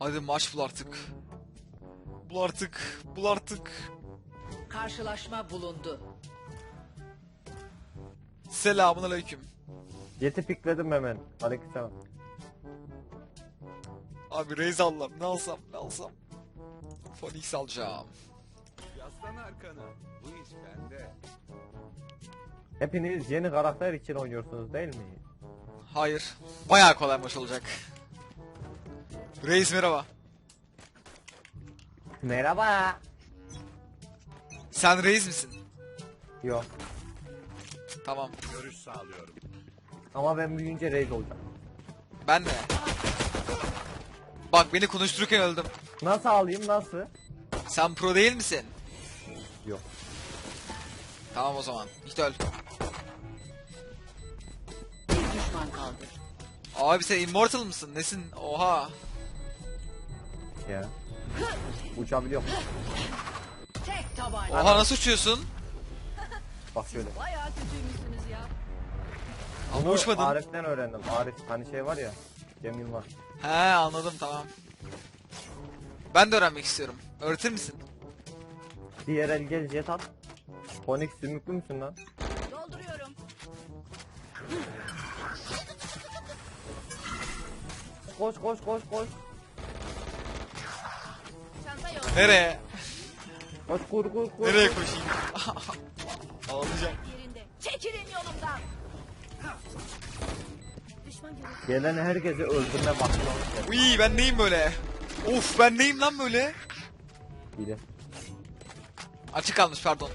Hadi maç bul artık. Bul artık. Bul artık. Karşılaşma bulundu. Selamun aleyküm. Yeti pikledim hemen. Aleykümselam. Abi Raze alsam ne alsam ne alsam. Phoenix alacağım. Yaslan arkana. Bu iş bende. Hepiniz yeni karakter için oynuyorsunuz değil mi? Hayır. Bayağı kolay maç olacak. Reis merhaba. Merhaba. Sen reis misin? Yok. Tamam. Görüş sağlıyorum. Ama ben büyüyünce reis olacağım. Ben de. Bak beni konuştururken öldüm. Nasıl alayım nasıl? Sen pro değil misin? Yok. Tamam o zaman. İşte öl. Bir düşman kaldı. Abi sen immortal mısın? Nesin? Oha. Ya. Uçabiliyorum. Tek tabanca. Oha nasıl uçuyorsun? Bak şöyle. Bayağı kötüymüşsünüz ya. Ama Bunu uçmadın. Arif'ten öğrendim. Arif hani şey var ya. Cem Yılmaz. He anladım tamam. Ben de öğrenmek istiyorum. Öğretir misin? Diğer el gel jet at. Phoenix sümüklü müsün lan? Dolduruyorum. Koş koş koş koş. Nereye? Koş kur kur kur. Nereye koşayım? Ağlayacağım. Yerinde. Çekilin yolumdan. Düşman görüldü. Gelen herkesi öldürme başlamışlar. Uy ben neyim böyle? Of ben neyim lan böyle? Hile. Açık kalmış pardon.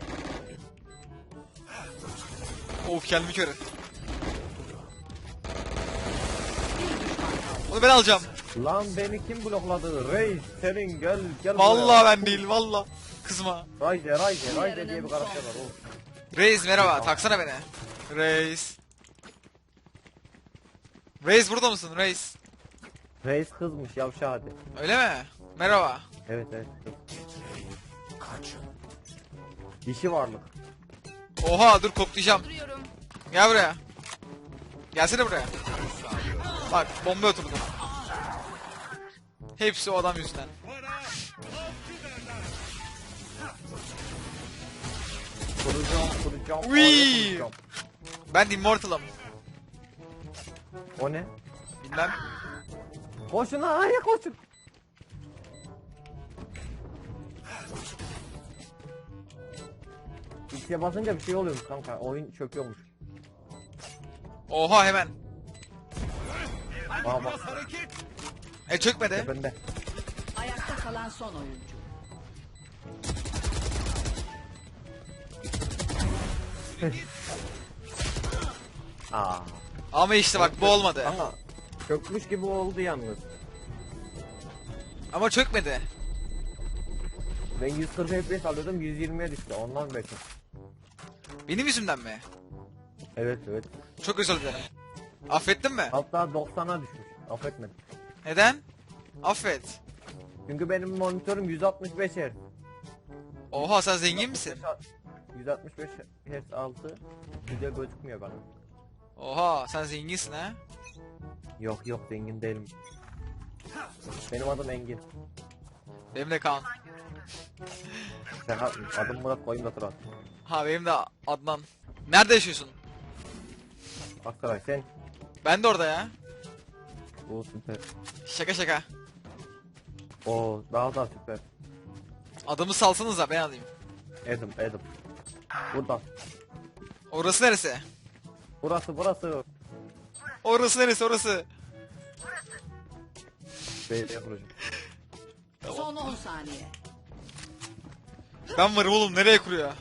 Of kendimi kör et. Onu ben alacağım. Lan beni kim blokladı? Reis senin gel gel Vallahi ben değil valla. Kızma. Rayce Rayce Rayce diye bir karakter var. oğlum. Reis merhaba taksana beni. Reis. Reis burada mısın Reis? Reis kızmış yavşa hadi. Öyle mi? Merhaba. Evet evet. Dişi varlık. Oha dur koklayacağım. Gel buraya. Gelsene buraya. Bak bomba oturdum. Hepsi o adam yüzünden. Kuracağım kuracağım. Uy! ağzına kuracağım. Ben de immortal'ım. O ne? Bilmem. Koşun hayır koşun. X'e basınca bir şey oluyormuş kanka. Oyun çöküyormuş. Oha hemen. Bak bak. E çökmedi. tepende. Ayakta kalan son oyuncu. Aa. Ama işte bak bu olmadı. Ama çökmüş gibi oldu yalnız. Ama çökmedi. Ben 140 FPS alıyordum 120'ye düştü ondan belki. Benim yüzümden mi? Evet evet. Çok özür dilerim. Affettin mi? Hatta 90'a düşmüş. Affetmedim. Neden? Affet. Çünkü benim monitörüm 165 Hz. Oha sen zengin misin? 165 Hz altı güzel gözükmüyor bana. Oha sen zenginsin ha? Yok yok zengin değilim. Benim adım Engin. Benim de Kaan. Sen adım Murat koyayım da Turan. Ha benim de Adnan. Nerede yaşıyorsun? Aksaray sen. Ben de orada ya. O süper. Şaka şaka. O daha da süper. Adımı salsanıza ben alayım. Adam Adam. Burada. Orası neresi? Burası burası. Orası neresi orası? Belediye kuracağım. Son 10 saniye. Ben varım oğlum nereye kuruyor?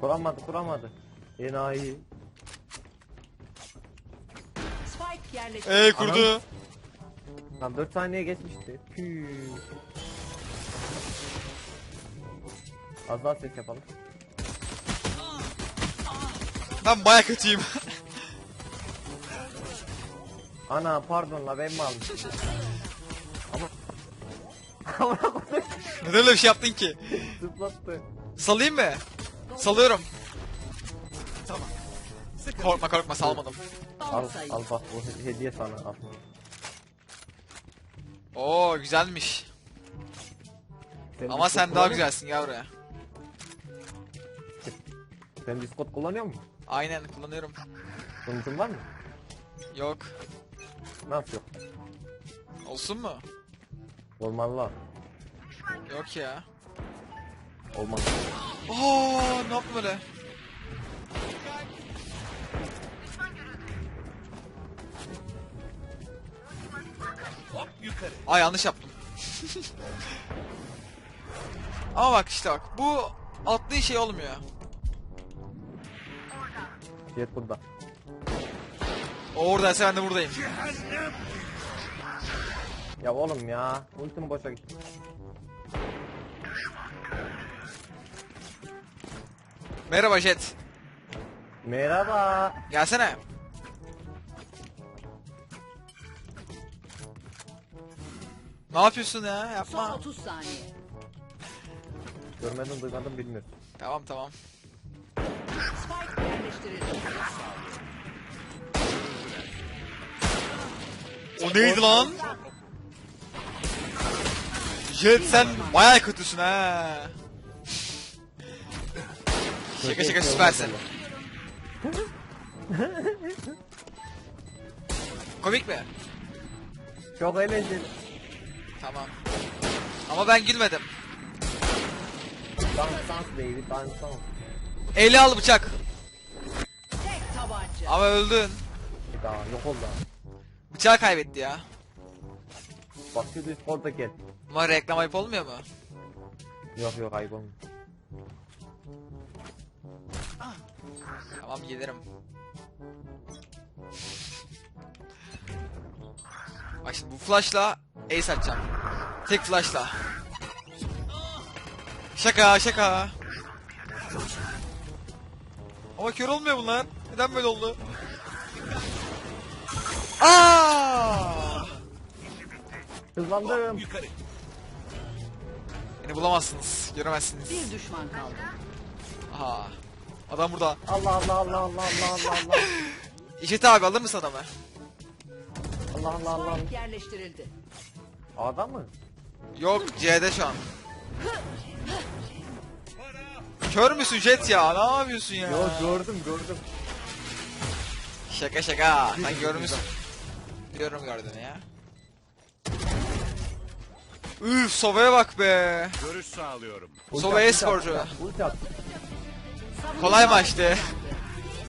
Kuramadı kuramadı. Enayi. Spike yerleşti. Eee kurdu. Tam 4 saniye geçmişti. Püü. Az daha ses yapalım. Ben baya kötüyüm. Ana pardon la ben mi almışım? Ama... Ama. Neden öyle bir şey yaptın ki? Zıplattı. Salayım mı? Salıyorum. Korkma korkma salmadım. Al, al bak bu he- hediye sana al. Oo güzelmiş. Sen Ama sen daha kullanıyor güzelsin gel buraya. musun? Sen Discord kullanıyor musun? Aynen kullanıyorum. Sunucun var mı? Yok. Nasıl yok? Olsun mu? Olmalı. Yok ya. Olmaz. Oo ne yaptın böyle? Yukarı. Ay yanlış yaptım. Ama bak işte bak bu attığı şey olmuyor. Jet burada. O oradaysa ben de buradayım. Ya oğlum ya. Ultim boşa gitti. Merhaba Jet. Merhaba. Gelsene. Ne yapıyorsun ya? Son Yapma. 30 saniye. Görmedim duymadım bilmiyorum. Tamam tamam. Spike yerleştirildi. O neydi lan? Jet sen bayağı kötüsün ha. Şaka şaka süpersin. Komik mi? Çok eğlenceli. Tamam. Ama ben gülmedim. Dans dans baby dans dans. Eli al bıçak. Tek tabanca. Ama öldün. Bir daha yok oldu. Bıçağı kaybetti ya. Bak şu Discord'a gel. Ama reklam ayıp olmuyor mu? Yok yok ayıp olmuyor. Tamam gelirim. Bak şimdi bu flashla ace atacağım. Tek flashla. Şaka şaka. Ama kör olmuyor bunlar. Neden böyle oldu? Aa! Hızlandım. Yukarı. Beni bulamazsınız. Göremezsiniz. Bir düşman kaldı. Aha. Adam burada. Allah Allah Allah Allah Allah Allah Allah. İşit abi alır mısın adamı? Allah Allah Allah. Yerleştirildi. Adam mı? Yok C'de şu an. Kör müsün Jet ya? Ne yapıyorsun ya? Yok gördüm gördüm. Şaka şaka. Sen görmüşsün. Biliyorum gördüğünü ya. Üf Sova'ya bak be. Görüş sağlıyorum. Ulti at. Kolay maçtı.